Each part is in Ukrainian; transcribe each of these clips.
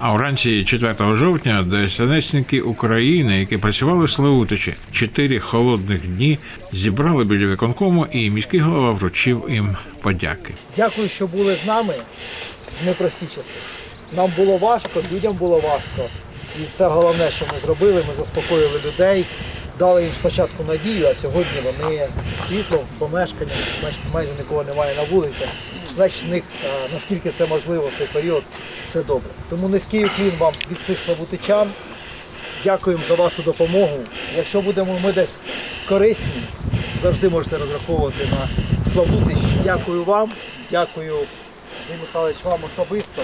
А вранці 4 жовтня ДСНСники України, які працювали в Славутичі, чотири холодних дні зібрали біля виконкому, і міський голова вручив їм подяки. Дякую, що були з нами в непрості часи. Нам було важко, людям було важко. І це головне, що ми зробили. Ми заспокоїли людей, дали їм спочатку надію, а сьогодні вони з світлом в помешканнях, значить майже нікого немає на вулицях. Значить, них, наскільки це можливо в цей період, все добре. Тому низький уклін вам від всіх славутичан. Дякуємо за вашу допомогу. Якщо будемо ми десь корисні, завжди можете розраховувати на Славутич. Дякую вам, дякую Михайлович вам особисто.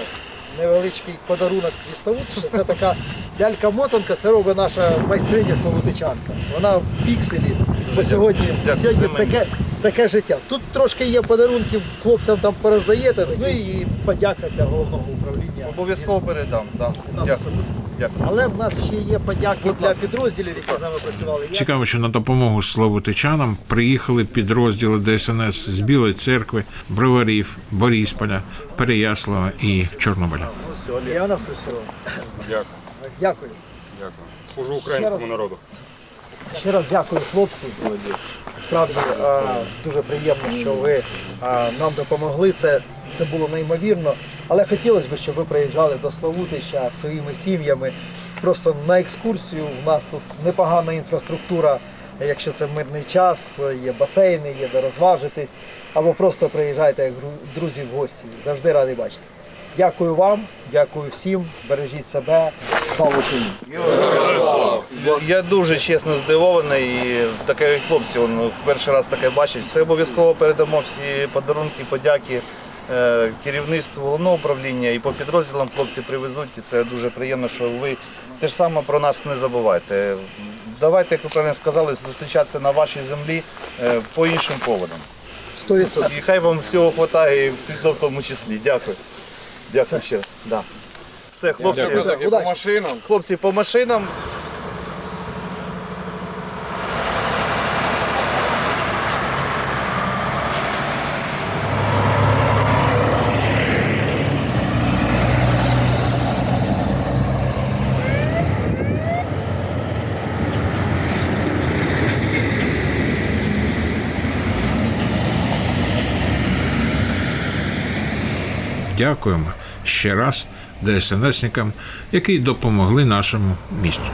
Невеличкий подарунок зі Славутича. Це така лялька-мотанка, це робить наша майстриня Славутичанка. Вона в пікселі. Бо сьогодні, сьогодні таке, таке життя. Тут трошки є подарунків, хлопцям там пороздаєте. Ну і подяка для головного управління. Обов'язково передам. Да. Дякую. Дякую. Але в нас ще є подяки для підрозділів, які з нами працювали. Цікаво, що на допомогу славутичанам приїхали підрозділи ДСНС з Білої церкви, Броварів, Борісполя, Переяслава і Чорнобиля. Я нас представив. Дякую, Дякую. дякую. Служу українському народу. Ще раз дякую, хлопці. Справді е, дуже приємно, що ви е, нам допомогли. Це, це було неймовірно. Але хотілося б, щоб ви приїжджали до Славутища зі своїми сім'ями. Просто на екскурсію. У нас тут непогана інфраструктура. Якщо це мирний час, є басейни, є де розважитись. Або просто приїжджайте як друзі в гості. Завжди радий бачити. Дякую вам, дякую всім. Бережіть себе. Слава Україні! Я дуже чесно здивований. І таке хлопці, он перший раз таке бачить. Це обов'язково передамо всі подарунки, подяки е, керівництву головного управління і по підрозділам хлопці привезуть. І це дуже приємно, що ви те ж саме про нас не забувайте. Давайте, як ви правильно сказали, зустрічатися на вашій землі е, по іншим поводам. 100%. І хай вам всього вистачає, і світло в тому числі. Дякую. Дякую ще раз. Да. Все, хлопці, Дякую. По машинам. хлопці по машинам. Дякуємо ще раз ДСНСникам, які допомогли нашому місту.